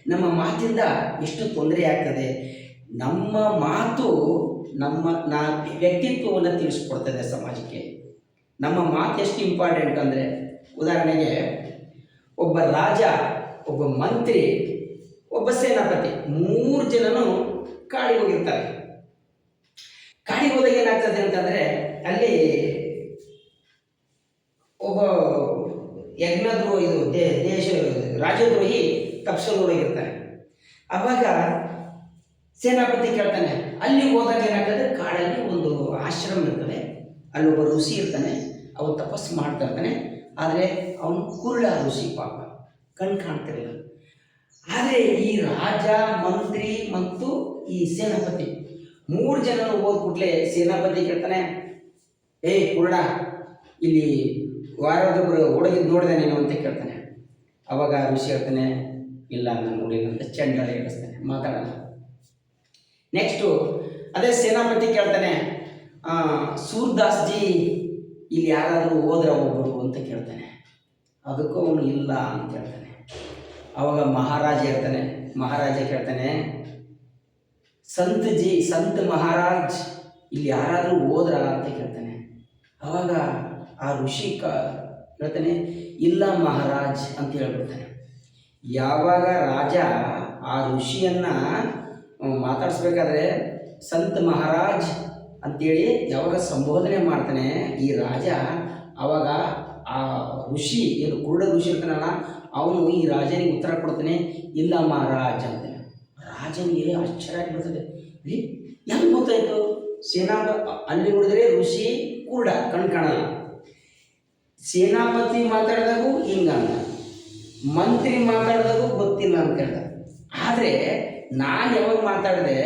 ನಮ್ಮ ಮಾತಿಂದ ಎಷ್ಟು ತೊಂದರೆ ಆಗ್ತದೆ? ನಮ್ಮ ಮಾತು ನಮ್ಮ ನಾ ವ್ಯಕ್ತಿತ್ವವನ್ನು ತಿಳಿಸ್ಕೊಡ್ತದೆ ಸಮಾಜಕ್ಕೆ. ನಮ್ಮ ಮಾತು ಎಷ್ಟು ಇಂಪಾರ್ಟೆಂಟ್ ಅಂದರೆ, ಉದಾಹರಣೆಗೆ ಒಬ್ಬ ರಾಜ, ಒಬ್ಬ ಮಂತ್ರಿ, ಒಬ್ಬ ಸೇನಾಪತಿ, ಮೂರು ಜನನು ಕಾಡಿ ಹೋಗಿರ್ತಾರೆ. ಕಾಡಿಗೆ ಹೋದಾಗ ಏನಾಗ್ತದೆ ಅಂತಂದರೆ, ಅಲ್ಲಿ ಒಬ್ಬ ಯಜ್ಞದ್ರೋ ಇದು ದೇಶ ರಾಜದ್ರೋಹಿ ತಪ್ಪಿಸಲು ಹೋಗಿರ್ತಾನೆ ಅವಾಗ ಸೇನಾಪತಿ ಕೇಳ್ತಾನೆ, ಅಲ್ಲಿ ಹೋದಾಗ ಏನಾಗ್ತದೆ? ಕಾಡಲ್ಲಿ ಒಂದು ಆಶ್ರಮ ಇರ್ತದೆ. ಅಲ್ಲಿ ಒಬ್ಬ ಋಷಿ ಇರ್ತಾನೆ ಅವನು ತಪಸ್ಸು ಮಾಡ್ತಾ ಇರ್ತಾನೆ. ಆದರೆ ಅವನು ಕುರುಳ ಋಷಿ ಪಾಪ. ಕಣ್ ಕಾಣ್ತಿರಲಿಲ್ಲ ಆದರೆ ಈ ರಾಜ, ಮಂತ್ರಿ ಮತ್ತು ಈ ಸೇನಾಪತಿ, ಮೂರು ಜನರು ಹೋದ ಕೂಡಲೇ ಸೇನಾಪತಿ ಕೇಳ್ತಾನೆ, ಏಯ್ ಕುರುಡ, ಇಲ್ಲಿ ವಾರದೊಬ್ಬರು ಹುಡುಗಿದ್ ನೋಡಿದೆ ನೀನು ಅಂತ ಕೇಳ್ತಾನೆ. ಅವಾಗ ಋಷಿ ಹೇಳ್ತಾನೆ, ಇಲ್ಲ, ನಾನು ನೋಡಿಲ್ಲ ಅಂತ ಚಂಡಾಳ ಹೇಳಿಸ್ತಾನೆ ಮಾತಾಡಲ್ಲ. ನೆಕ್ಸ್ಟು ಅದೇ ಸೇನಾಪತಿ ಕೇಳ್ತಾನೆ ಸೂರ್ದಾಸ್ ಜಿ ಇಲ್ಲಿ ಯಾರಾದರೂ ಹೋದ್ರೆ ಒಬ್ಬರು ಅಂತ ಕೇಳ್ತಾನೆ. ಅದಕ್ಕೂ ಅವನು ಇಲ್ಲ ಅಂತ ಹೇಳ್ತಾನೆ. ಅವಾಗ ಮಹಾರಾಜ ಹೇಳ್ತಾನೆ, ಮಹಾರಾಜ ಕೇಳ್ತಾನೆ ಸಂತ ಜಿ ಸಂತ ಮಹಾರಾಜ್, ಇಲ್ಲಿ ಯಾರಾದರೂ ಹೋದ್ರ? ಅಂತ ಕೇಳ್ತಾನೆ. ಅವಾಗ ಆ ಋಷಿ ಕ ಹೇಳ್ತಾನೆ, ಇಲ್ಲ ಮಹಾರಾಜ್ ಅಂತ ಹೇಳ್ಬಿಡ್ತಾನೆ. ಯಾವಾಗ ರಾಜ ಆ ಋಷಿಯನ್ನ ಮಾತಾಡಿಸ್ಬೇಕಾದ್ರೆ, ಸಂತ ಮಹಾರಾಜ್ ಅಂತೇಳಿ ಯಾವಾಗ ಸಂಬೋಧನೆ ಮಾಡ್ತಾನೆ, ಈ ರಾಜ ಅವಾಗ ಆ ಋಷಿ, ಏನು ಕುರುಡ ಋಷಿ ಇರ್ತಾನಲ್ಲ, ಅವನು ಈ ರಾಜನಿಗೆ ಉತ್ತರ ಕೊಡ್ತಾನೆ, ಇಲ್ಲ ಮಹಾರಾಜ್ ಅಂತಾನೆ. ರಾಜನಿಗೆ ಆಶ್ಚರ್ಯ ಆಗಿಬಿಡ್ತದೆ. ಹೆಂಗೆ ಗೊತ್ತಾಯ್ತು? ಸೇನಾ ಅಲ್ಲಿ ನೋಡಿದ್ರೆ ಋಷಿ, ಕುರುಡ, ಕಣ್ ಕಾಣಲ್ಲ. ಸೇನಾಪತಿ ಮಾತಾಡಿದಾಗೂ ಹಿಂಗಂದ ಮಂತ್ರಿ ಮಾತಾಡಿದಾಗೂ ಗೊತ್ತಿಲ್ಲ ಅಂತ ಹೇಳ್ದ. ಆದರೆ ನಾನು ಯಾವಾಗ ಮಾತಾಡಿದೆ,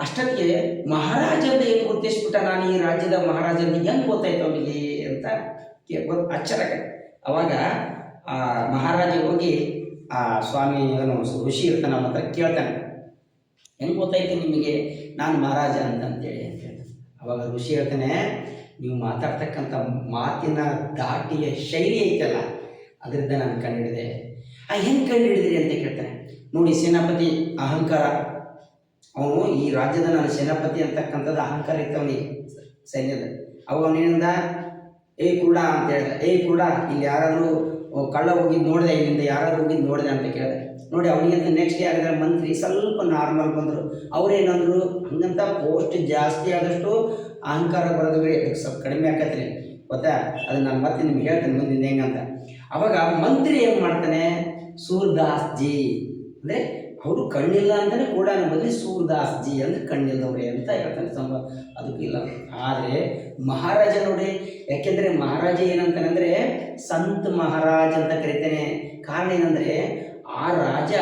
ಅಷ್ಟಕ್ಕೆ ಮಹಾರಾಜ ಅಂತ ಹೆಂಗೆ ಗುರುತಿಸ್ಬಿಟ್ಟ ನಾನು ಈ ರಾಜ್ಯದ ಮಹಾರಾಜನ ಹೆಂಗ್ ಗೊತ್ತಾಯ್ತು ಅವನಿಗೆ ಅಂತ ಆಶ್ಚರ್ಯ ಅವಾಗ, ಆ ಮಹಾರಾಜ ಹೋಗಿ, ಆ ಸ್ವಾಮಿ ಏನು ಋಷಿ ಇರ್ತಾನೆ ಮಾತ್ರ ಕೇಳ್ತಾನೆ. ಹೆಂಗ್ ಗೊತ್ತಾಯ್ತು ನಿಮಗೆ? ನಾನು ಮಹಾರಾಜ ಅಂತ ಅಂತೇಳಿ ಅಂತ ಹೇಳ್ತಾನೆ ಅವಾಗ ಋಷಿ ಹೇಳ್ತಾನೆ ನೀವು ಮಾತಾಡ್ತಕ್ಕಂಥ ಮಾತಿನ ದಾಟಿಯ ಶೈಲಿ ಐತಲ್ಲ, ಅದರಿಂದ ನಾನು ಕಂಡುಹಿಡಿದೆ. ಆ ಹೆಂಗೆ ಕಂಡುಹಿಡಿದ್ರಿ ಅಂತ ಕೇಳ್ತಾನೆ. ನೋಡಿ, ಸೇನಾಪತಿ ಅಹಂಕಾರ. ಅವನು ಈ ರಾಜ್ಯದ ನಾನು ಸೇನಾಪತಿ ಅಂತಕ್ಕಂಥದ್ದು ಅಹಂಕಾರ ಇತ್ತು ಅವನಿಗೆ ಸೈನ್ಯದ. ಅವ ಅವನಿಂದ, ಏ ಕೂಡ ಅಂತ ಹೇಳ್ದೆ. ಏ ಕೂಡ, ಇಲ್ಲಿ ಯಾರಾದರೂ ಕಳ್ಳ ಹೋಗಿದ್ದು ನೋಡಿದೆ, ಇಲ್ಲಿಂದ ಯಾರಾದ್ರು ಹೋಗಿದ್ದು ನೋಡಿದೆ ಅಂತ ಕೇಳಿದೆ. ನೋಡಿ, ಅವನಿಗೆ ನೆಕ್ಸ್ಟ್ ಯಾರಿದ್ದಾರೆ ಮಂತ್ರಿ ಸ್ವಲ್ಪ ನಾರ್ಮಲ್ ಬಂದರು. ಅವ್ರೇನಂದ್ರು, ಹಂಗಂತ ಪೋಸ್ಟ್ ಜಾಸ್ತಿ ಆದಷ್ಟು ಅಹಂಕಾರ ಬರೋದ್ರಿ ಸ್ವಲ್ಪ ಕಡಿಮೆ ಆಕತ್ರಿ ಗೊತ್ತಾ? ಅದು ನಾನು ಮತ್ತೆ ನಿಮ್ಗೆ ಹೇಳ್ತೇನೆ ಮುಂದಿನ ಹೆಂಗಂತ ಅವಾಗ ಮಂತ್ರಿ ಏನು ಮಾಡ್ತಾನೆ? ಸೂರ್ದಾಸ್ ಜಿ ಅಂದರೆ ಅವರು ಕಣ್ಣಿಲ್ಲ ಅಂತಲೇ ಕೂಡ ಬದಲಿ ಸೂರ್ದಾಸ್ ಜಿ ಅಂದ್ರೆ ಕಣ್ಣಿಲ್ಲದವ್ರೆ ಅಂತ ಹೇಳ್ತಾನೆ ಸಂಬ ಅದಕ್ಕೂ ಇಲ್ಲ. ಆದರೆ ಮಹಾರಾಜ ನೋಡಿ, ಯಾಕೆಂದರೆ ಮಹಾರಾಜ ಏನಂತಾನೆ ಅಂದರೆ ಸಂತ ಮಹಾರಾಜ್ ಅಂತ ಕರಿತಾನೆ. ಕಾರಣ ಏನಂದರೆ ಆ ರಾಜ,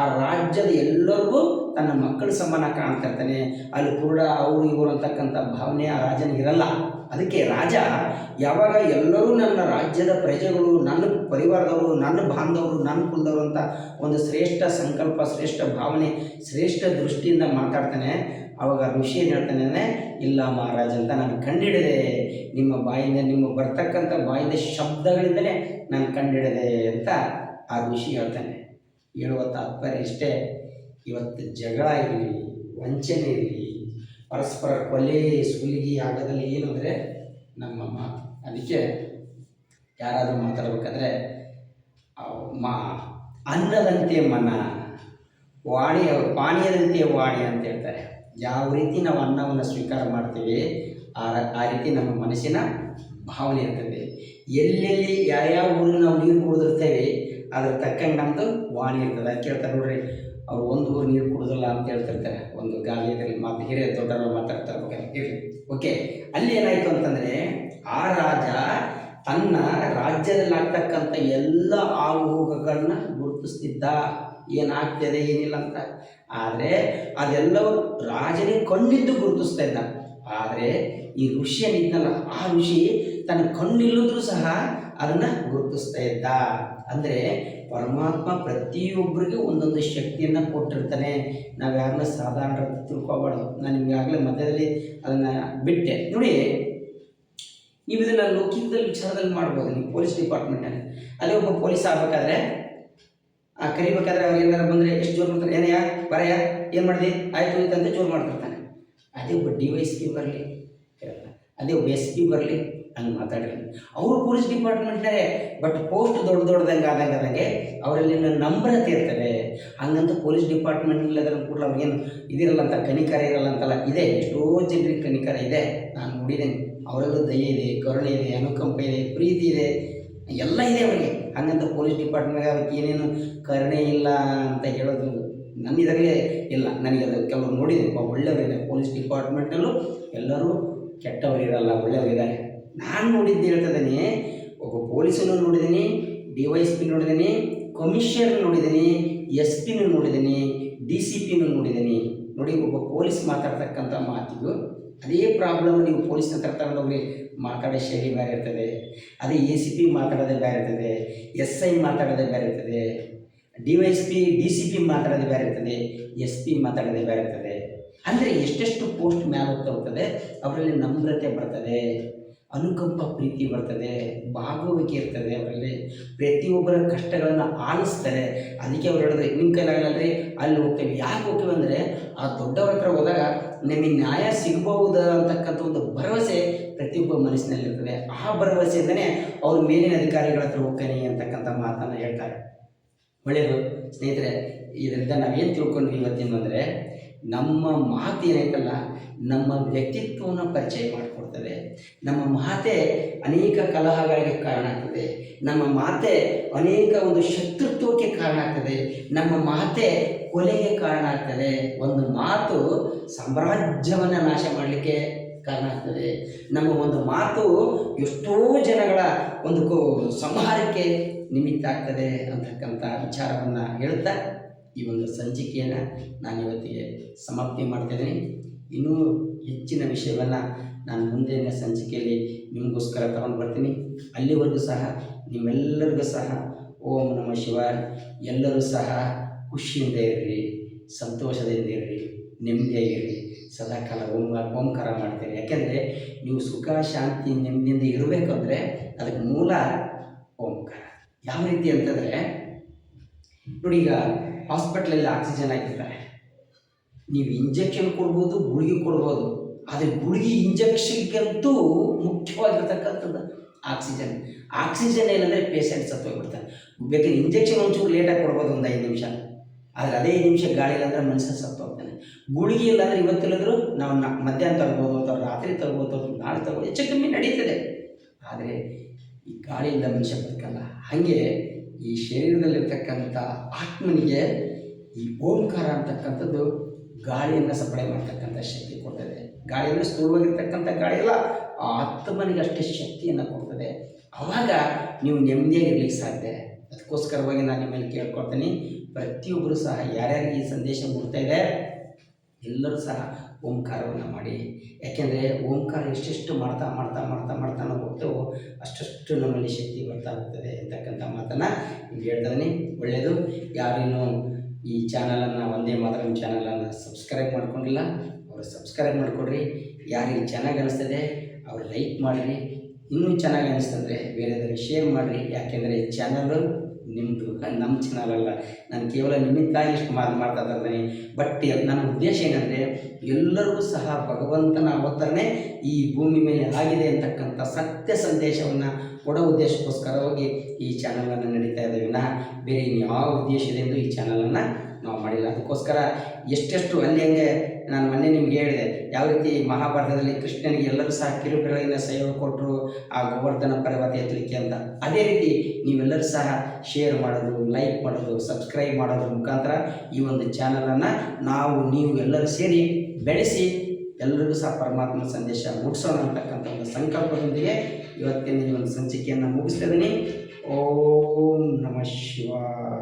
ಆ ರಾಜ್ಯದ ಎಲ್ಲರಿಗೂ ತನ್ನ ಮಕ್ಕಳ ಸಮಾನ ಕಾಣ್ತಾ ಇರ್ತಾನೆ ಅಲ್ಲಿ ಕುರುಡ, ಅವರು, ಇವರು ಅಂತಕ್ಕಂಥ ಭಾವನೆ ಆ ರಾಜನಿಗೆ ಇರಲ್ಲ. ಅದಕ್ಕೆ ರಾಜ ಯಾವಾಗ ಎಲ್ಲರೂ ನನ್ನ ರಾಜ್ಯದ ಪ್ರಜೆಗಳು, ನನ್ನ ಪರಿವಾರದವರು, ನನ್ನ ಬಾಂಧವರು, ನನ್ನ ಕುಲದವರು ಅಂತ ಒಂದು ಶ್ರೇಷ್ಠ ಸಂಕಲ್ಪ, ಶ್ರೇಷ್ಠ ಭಾವನೆ, ಶ್ರೇಷ್ಠ ದೃಷ್ಟಿಯಿಂದ ಮಾತಾಡ್ತಾನೆ. ಅವಾಗ ಋಷಿ ಏನು ಹೇಳ್ತಾನೆ ಇಲ್ಲ ಮಹಾರಾಜ ಅಂತ ನಾನು ಕಂಡಿಡಿದೆ. ನಿಮ್ಮ ಬಾಯಿಂದ, ನಿಮ್ಮ ಬರ್ತಕ್ಕಂಥ ಬಾಯಿಂದ ಶಬ್ದಗಳಿಂದಲೇ ನಾನು ಕಂಡಿಡಿದೆ ಅಂತ ಆ ಋಷಿ ಹೇಳ್ತಾನೆ. ಹೇಳುವ ತಾತ್ಪರ್ಯ ಇಷ್ಟೇ. ಇವತ್ತು ಜಗಳ ಇರಲಿ, ವಂಚನೆ ಇರಲಿ, ಪರಸ್ಪರ ಕೊಲೆ, ಸುಲಿಗೆ ಆಗದಲ್ಲಿ ಏನು ಅಂದರೆ ನಮ್ಮ ಮಾತು. ಅದಕ್ಕೆ ಯಾರಾದರೂ ಮಾತಾಡಬೇಕಾದ್ರೆ ಮಾ, ಅನ್ನದಂತೆ ಮನ, ವಾಣಿ, ಪಾನೀಯದಂತೆ ವಾಣಿ ಅಂತ ಹೇಳ್ತಾರೆ. ಯಾವ ರೀತಿ ನಾವು ಅನ್ನವನ್ನು ಸ್ವೀಕಾರ ಮಾಡ್ತೀವಿ, ಆ ಆ ರೀತಿ ನಮ್ಮ ಮನಸ್ಸಿನ ಭಾವನೆ ಇರ್ತದೆ. ಎಲ್ಲೆಲ್ಲಿ ಯಾವ್ಯಾವ ಊರಿಗೆ ನಾವು ನೀರು ಕುಡಿದಿರ್ತೇವೆ, ಅದ್ರ ತಕ್ಕಂಗೆ ನಮ್ಮದು ವಾಣಿ ಇರ್ತದೆ. ಅದಕ್ಕೆ ಹೇಳ್ತಾರೆ ನೋಡ್ರಿ ಅವ್ರು ಒಂದು ಊರು ನೀರು ಕುಡುದಿಲ್ಲ ಅಂತ ಹೇಳ್ತಿರ್ತಾರೆ. ಒಂದು ಗಾಲಿಯಲ್ಲಿ ಮಾತು ಹಿರಿಯ ದೊಡ್ಡವರು ಮಾತಾಡ್ತಾರೆ ಇರಲಿ. ಓಕೆ ಅಲ್ಲಿ ಏನಾಯ್ತು ಅಂತಂದರೆ ಆ ರಾಜ ತನ್ನ ರಾಜ್ಯದಲ್ಲಿ ಆಗ್ತಕ್ಕಂಥ ಎಲ್ಲ ಆಗುಹೋಗುಗಳನ್ನ ಗುರುತಿಸ್ತಿದ್ದ. ಏನಾಗ್ತದೆ, ಏನಿಲ್ಲ ಅಂತ. ಆದರೆ ಅದೆಲ್ಲವೂ ರಾಜನೇ ಕಣ್ಣಿದ್ದು ಗುರುತಿಸ್ತಾ ಇದ್ದ. ಆದರೆ ಈ ಋಷಿ ಏನಿದ್ನಲ್ಲ ಆ ಋಷಿ ತನ್ನ ಕಣ್ಣಿಲ್ಲದ್ರೂ ಸಹ ಅದನ್ನು ಗುರುತಿಸ್ತಾ ಇದ್ದ. ಅಂದರೆ ಪರಮಾತ್ಮ ಪ್ರತಿಯೊಬ್ಬರಿಗೂ ಒಂದೊಂದು ಶಕ್ತಿಯನ್ನು ಕೊಟ್ಟಿರ್ತಾನೆ. ನಾವು ಯಾರನ್ನ ಸಾಧಾರಣ ತಿಳ್ಕೊಬಾರ್ದು ನಾನು ನಿಮಗಾಗಲೇ ಮಧ್ಯದಲ್ಲಿ ಅದನ್ನು ಬಿಟ್ಟೆ. ನೋಡಿ, ನೀವು ಇದನ್ನು ಲೌಕಿಕದಲ್ಲಿ ವಿಚಾರದಲ್ಲಿ ಮಾಡ್ಬೋದು ನೀವು ಪೊಲೀಸ್ ಡಿಪಾರ್ಟ್ಮೆಂಟಲ್ಲಿ ಅಲ್ಲಿ. ಒಬ್ಬ ಪೊಲೀಸ್ ಆಗ್ಬೇಕಾದ್ರೆ, ಆ ಕರಿಬೇಕಾದ್ರೆ ಅವ್ರು ಏನಾರು ಬಂದರೆ ಎಷ್ಟು ಜೋರು ಮಾಡ್ತಾರೆ? ಏನಯ್ಯ ಬರಯ, ಏನು ಮಾಡಿದೆ? ಆಯಿತು ಅಂತ ಜೋರು ಮಾಡ್ತಿರ್ತಾನೆ. ಅದೇ ಒಬ್ಬ ಡಿ ವೈ ಎಸ್ ಬರಲಿ. ಅದೇ ಒಬ್ಬ ಎಸ್ ಪಿ ಬರಲಿ. ಹಂಗೆ ಮಾತಾಡ್ರಿ. ಅವರು ಪೊಲೀಸ್ ಡಿಪಾರ್ಟ್ಮೆಂಟೇ ಬಟ್ ಪೋಸ್ಟ್ ದೊಡ್ಡ ದೊಡ್ಡದಂಗೆ ಆದಂಗೆ ಆದಂಗೆ ಅವರಲ್ಲಿ ನಮ್ರತೆ ಇರ್ತದೆ. ಹಂಗಂತ ಪೊಲೀಸ್ ಡಿಪಾರ್ಟ್ಮೆಂಟ್ ಅದರ ಕೂಡ ಅವ್ರಿಗೇನು ಇದಿರಲ್ಲ ಅಂತ, ಕನಿಕರ ಇರಲ್ಲ ಅಂತಲ್ಲ, ಇದೆ, ಎಷ್ಟೋ ಜನರಿಗೆ ಕನಿಕರ ಇದೆ. ನಾನು ನೋಡಿದ್ದೇನೆ ಅವರಲ್ಲೂ ದಯೆ ಇದೆ, ಕರುಣೆ ಇದೆ, ಅನುಕಂಪ ಇದೆ, ಪ್ರೀತಿ ಇದೆ, ಎಲ್ಲ ಇದೆ ಅವರಿಗೆ. ಹಂಗಂತ ಪೊಲೀಸ್ ಡಿಪಾರ್ಟ್ಮೆಂಟ್ ಅವ್ರಿಗೆ ಏನೇನು ಕರುಣೆ ಇಲ್ಲ ಅಂತ ಹೇಳೋದು ನನ್ನ ಇದರಲ್ಲಿ ಇಲ್ಲ. ನನಗೆ ಅದು ಕೆಲವರು ನೋಡಿದ್ದೀನಿ ಒಳ್ಳೆಯವರಿದ್ದಾರೆ ಒಳ್ಳೆಯವರಿದೆ ಪೊಲೀಸ್ ಡಿಪಾರ್ಟ್ಮೆಂಟಲ್ಲೂ ಎಲ್ಲರೂ ಕೆಟ್ಟವರಿರಲ್ಲ ಒಳ್ಳೆಯವರಿದ್ದಾರೆ. ನಾನು ನೋಡಿದ್ದು ಹೇಳ್ತದೇನೆ, ಒಬ್ಬ ಪೊಲೀಸನ್ನು ನೋಡಿದ್ದೀನಿ, ಡಿ ವೈ ಎಸ್ ಪಿ ನೋಡಿದ್ದೀನಿ, ಕಮಿಷನರ್ ನೋಡಿದ್ದೀನಿ, ಎಸ್ ಪಿನೂ ನೋಡಿದ್ದೀನಿ, ಡಿ ಸಿ ಪಿನೂ ನೋಡಿದ್ದೀನಿ. ನೋಡಿ, ಒಬ್ಬ ಪೊಲೀಸ್ ಮಾತಾಡ್ತಕ್ಕಂಥ ಮಾತಿಗೂ ಅದೇ ಪ್ರಾಬ್ಲಮ್ ನೀವು ಪೊಲೀಸ್ ಹತ್ರ ತಗೊಂಡೋಗಿ ಮಾತಾಡೋ ಶೈಲಿ ಬೇರೆ ಇರ್ತದೆ. ಅದೇ ಎ ಸಿ ಪಿ ಮಾತಾಡೋದೇ ಬೇರೆ ಇರ್ತದೆ, ಎಸ್ ಐ ಮಾತಾಡೋದೇ ಬೇರೆ ಇರ್ತದೆ, D Y S P D C P ಮಾತಾಡೋದೇ ಬೇರೆ ಇರ್ತದೆ, ಎಸ್ ಪಿ ಮಾತಾಡೋದೇ ಬೇರೆ ಇರ್ತದೆ. ಅಂದರೆ ಎಷ್ಟೆಷ್ಟು ಪೋಸ್ಟ್ ಮ್ಯಾಲ ಹೋಗ್ತಾ ಹೋಗ್ತದೆ ಅವರಲ್ಲಿ ನಮ್ರತೆ ಬರ್ತದೆ. ಅನುಕಂಪ ಪ್ರೀತಿ ಬರ್ತದೆ ಭಾಗವಹಿಕೆ ಇರ್ತದೆ ಅವರಲ್ಲಿ ಪ್ರತಿಯೊಬ್ಬರ ಕಷ್ಟಗಳನ್ನು ಆಲಿಸ್ತಾರೆ. ಅದಕ್ಕೆ ಅವ್ರು ಹೇಳಿದ್ರೆ ನಿಮ್ಮ ಕೈಲಾಗಲ್ಲರಿ ಅಲ್ಲಿ ಹೋಗ್ತೇವೆ. ಯಾಕೆ ಹೋಗ್ತೇವೆ ಅಂದರೆ, ಆ ದೊಡ್ಡವರ ಹತ್ರ ಹೋದಾಗ ನಿಮಗೆ ನ್ಯಾಯ ಸಿಗಬಹುದು ಅಂತಕ್ಕಂಥ ಒಂದು ಭರವಸೆ ಪ್ರತಿಯೊಬ್ಬ ಮನಸ್ಸಿನಲ್ಲಿರ್ತದೆ. ಆ ಭರವಸೆಯಿಂದನೇ ಅವ್ರ ಮೇಲಿನ ಅಧಿಕಾರಿಗಳ ಹತ್ರ ಹೋಗ್ತಾನೆ ಅಂತಕ್ಕಂಥ ಮಾತನ್ನು ಹೇಳ್ತಾರೆ. ಒಳ್ಳೆಯದು. ಸ್ನೇಹಿತರೆ, ಇದರಿಂದ ನಾವೇನು ತಿಳ್ಕೊಂಡ್ವಿ ಇವತ್ತಿನ ಅಂದರೆ ನಮ್ಮ ಮಾತು ಏನೈತಲ್ಲ, ನಮ್ಮ ವ್ಯಕ್ತಿತ್ವವನ್ನು ಪರಿಚಯ ಮಾಡಿಕೊಡ್ತದೆ. ನಮ್ಮ ಮಾತೆ ಅನೇಕ ಕಲಹಗಳಿಗೆ ಕಾರಣ ಆಗ್ತದೆ. ನಮ್ಮ ಮಾತೆ ಅನೇಕ ಒಂದು ಶತ್ರುತ್ವಕ್ಕೆ ಕಾರಣ ಆಗ್ತದೆ. ನಮ್ಮ ಮಾತೆ ಕೊಲೆಗೆ ಕಾರಣ ಆಗ್ತದೆ. ಒಂದು ಮಾತು ಸಾಮ್ರಾಜ್ಯವನ್ನು ನಾಶ ಮಾಡಲಿಕ್ಕೆ ಕಾರಣ ಆಗ್ತದೆ. ನಮ್ಮ ಒಂದು ಮಾತು ಎಷ್ಟೋ ಜನಗಳ ಒಂದು ಸಂಹಾರಕ್ಕೆ ನಿಮಿತ್ತ ಆಗ್ತದೆ ಅಂತಕ್ಕಂಥ ವಿಚಾರವನ್ನು ಹೇಳ್ತಾ ಈ ಒಂದು ಸಂಚಿಕೆಯನ್ನು ನಾನು ಇವತ್ತಿಗೆ ಸಮಾಪ್ತಿ ಮಾಡ್ತಿದ್ದೀನಿ ಇನ್ನೂ ಹೆಚ್ಚಿನ ವಿಷಯವನ್ನು ನಾನು ಮುಂದಿನ ಸಂಚಿಕೆಯಲ್ಲಿ ನಿಮಗೋಸ್ಕರ ತಗೊಂಡು ಬರ್ತೀನಿ. ಅಲ್ಲಿವರೆಗೂ ಸಹ ನಿಮ್ಮೆಲ್ಲರಿಗೂ ಸಹ ಓಂ ನಮ ಶಿವಾಯ. ಎಲ್ಲರೂ ಸಹ ಖುಷಿಯಿಂದ ಇರ್ರಿ, ಸಂತೋಷದಿಂದ ಇರ್ರಿ ನೆಮ್ಮದಿಯಾಗಿರ್ರಿ ಸದಾಕಾಲ ಓಂ ಓಂಕಾರ ಮಾಡ್ತೀರಿ ಯಾಕೆಂದರೆ ನೀವು ಸುಖ, ಶಾಂತಿ, ನೆಮ್ಮದಿಯಿಂದ ಇರಬೇಕಂದ್ರೆ ಅದಕ್ಕೆ ಮೂಲ ಓಂಕಾರ. ಯಾವ ರೀತಿ ಅಂತಂದರೆ, ನೋಡಿ ಈಗ ಹಾಸ್ಪಿಟ್ಲಲ್ಲಿ ಆಕ್ಸಿಜನ್ ಹಾಕಿರ್ತಾರೆ. ನೀವು ಇಂಜೆಕ್ಷನ್ ಕೊಡ್ಬೋದು, ಗುಳಿಗೆ ಕೊಡ್ಬೋದು. ಆದರೆ ಗುಳಿಗೆ ಇಂಜೆಕ್ಷನ್ಗಂತೂ ಮುಖ್ಯವಾಗಿರ್ತಕ್ಕಂಥದ್ದು ಆಕ್ಸಿಜನ್ ಆಕ್ಸಿಜನ್ ಏನಂದರೆ ಪೇಷಂಟ್ ಸತ್ತೋಗ್ಬಿಡ್ತಾರೆ ಬೇಕಾದ್ರೆ ಇಂಜೆಕ್ಷನ್ ಒಂಚೂರು ಲೇಟಾಗಿ ಕೊಡ್ಬೋದು ಒಂದು ಐದು ನಿಮಿಷ. ಆದರೆ ಅದೇ ನಿಮಿಷ ಗಾಳಿ ಇಲ್ಲಾಂದ್ರೆ ಮನುಷ್ಯ ಸತ್ತೋಗ್ತಾನೆ ಗುಳಿಗೆ ಇಲ್ಲಾಂದ್ರೆ ಇವತ್ತಿಲ್ಲದ್ರು ನಾವು ಮಧ್ಯಾಹ್ನ ತರ್ಬೋದು, ಅಥವಾ ರಾತ್ರಿ ತರ್ಬೋದು, ಅಥವಾ ನಾಳೆ ತರ್ಬೋದು, ಹೆಚ್ಚು ಕಮ್ಮಿ ನಡೀತದೆ. ಆದರೆ ಈ ಗಾಳಿಯಿಂದ ಮನುಷ್ಯ ಬದುಕಲ್ಲ. ಹಾಗೆ ಈ ಶರೀರದಲ್ಲಿರ್ತಕ್ಕಂಥ ಆತ್ಮನಿಗೆ ಈ ಓಂಕಾರ ಅಂತಕ್ಕಂಥದ್ದು ಗಾಳಿಯನ್ನು ಸಪ್ಲೈ ಮಾಡ್ತಕ್ಕಂಥ ಶಕ್ತಿ ಕೊಡ್ತದೆ. ಗಾಳಿಯನ್ನು ಸ್ಥೂಲವಾಗಿರ್ತಕ್ಕಂಥ ಗಾಳಿ ಅಲ್ಲ, ಆ ಆತ್ಮನಿಗೆ ಅಷ್ಟೇ ಶಕ್ತಿಯನ್ನು ಕೊಡ್ತದೆ. ಆವಾಗ ನೀವು ನೆಮ್ಮದಿಯಾಗಿರ್ಲಿಕ್ಕೆ ಸಾಧ್ಯ. ಅದಕ್ಕೋಸ್ಕರವಾಗಿ ನಾನು ನಿಮ್ಮಲ್ಲಿ ಕೇಳ್ಕೊಳ್ತೀನಿ, ಪ್ರತಿಯೊಬ್ಬರು ಸಹ ಯಾರ್ಯಾರಿಗೆ ಈ ಸಂದೇಶ ಇದೆ ಎಲ್ಲರೂ ಸಹ ಓಂಕಾರವನ್ನು ಮಾಡಿ. ಯಾಕೆಂದರೆ ಓಂಕಾರ ಎಷ್ಟೆಷ್ಟು ಮಾಡ್ತಾ ಮಾಡ್ತಾ ಮಾಡ್ತಾ ಮಾಡ್ತಾ ನಾವು ಹೋಗ್ತೇವೋ ಅಷ್ಟು ನಮ್ಮಲ್ಲಿ ಶಕ್ತಿ ಬರ್ತಾ ಹೋಗ್ತದೆ ಅಂತಕ್ಕಂಥ ಮಾತನ್ನು ನಿಮ್ಗೆ ಹೇಳ್ತಾನೆ ಒಳ್ಳೆಯದು ಯಾರಿನ್ನೂ ಈ ಚಾನಲನ್ನು, ಒಂದೇ ಮಾತ್ರ ಚಾನಲನ್ನು ಸಬ್ಸ್ಕ್ರೈಬ್ ಮಾಡ್ಕೊಂಡಿಲ್ಲ, ಅವರು ಸಬ್ಸ್ಕ್ರೈಬ್ ಮಾಡಿಕೊಡ್ರಿ. ಯಾರಿಗೆ ಚೆನ್ನಾಗಿ ಅನಿಸ್ತದೆ ಅವ್ರು ಲೈಕ್ ಮಾಡಿರಿ. ಇನ್ನೂ ಚೆನ್ನಾಗಿ ಅನಿಸ್ತಂದರೆ ಬೇರೆದವ್ರಿಗೆ ಶೇರ್ ಮಾಡಿರಿ. ಯಾಕೆಂದರೆ ಈ ಚಾನಲು ನಿಮ್ಮದು ನಮ್ಮ ಚಾನಲ್ ಅಲ್ಲ ನಾನು ಕೇವಲ ನಿಮ್ಮಿಂದಾಗಿ ಇಷ್ಟು ಮಾತು ಮಾಡ್ತಾ ಇದ್ದೀನಿ ಬಟ್ ನನ್ನ ಉದ್ದೇಶ ಏನಂದರೆ, ಎಲ್ಲರಿಗೂ ಸಹ ಭಗವಂತನ ಅವತರಣೆ ಈ ಭೂಮಿ ಮೇಲೆ ಆಗಿದೆ ಅಂತಕ್ಕಂಥ ಸತ್ಯ ಸಂದೇಶವನ್ನು ಕೊಡೋ ಉದ್ದೇಶಕ್ಕೋಸ್ಕರವಾಗಿ ಈ ಚಾನಲನ್ನು ನಡೀತಾ ಇದ್ದೇವೆ. ನಾ ಬೇರೆ ಇನ್ಯಾವ ಉದ್ದೇಶದಿಂದ ಈ ಚಾನಲನ್ನು ನಾವು ಮಾಡಿಲ್ಲ. ಅದಕ್ಕೋಸ್ಕರ ಎಷ್ಟೆಷ್ಟು ಅಲ್ಲಿ ಹಂಗೆ ನಾನು ಮೊನ್ನೆ ನಿಮ್ಗೆ ಹೇಳಿದೆ, ಯಾವ ರೀತಿ ಮಹಾಭಾರತದಲ್ಲಿ ಕೃಷ್ಣನಿಗೆ ಎಲ್ಲರೂ ಸಹ ಕಿರುಬೆರಳಿನ ಸಹಯೋಗ ಕೊಟ್ಟರು ಆ ಗೋವರ್ಧನ ಪರ್ವತ ಎತ್ತಲಿಕ್ಕೆ ಅಂತ. ಅದೇ ರೀತಿ ನೀವೆಲ್ಲರೂ ಸಹ ಶೇರ್ ಮಾಡೋದು ಲೈಕ್ ಮಾಡೋದು ಸಬ್ಸ್ಕ್ರೈಬ್ ಮಾಡೋದ್ರ ಮುಖಾಂತರ ಈ ಒಂದು ಚಾನಲನ್ನು ನಾವು, ನೀವು ಎಲ್ಲರೂ ಸೇರಿ ಬೆಳೆಸಿ, ಎಲ್ಲರಿಗೂ ಸಹ ಪರಮಾತ್ಮ ಸಂದೇಶ ಮುಗಿಸೋಣ ಅಂತಕ್ಕಂಥ ಒಂದು ಸಂಕಲ್ಪದೊಂದಿಗೆ ಇವತ್ತಿನ ಈ ಒಂದು ಸಂಚಿಕೆಯನ್ನು ಮುಗಿಸ್ತಿದ್ದೀನಿ. ಓಂ ನಮಃ ಶಿವಾಯ.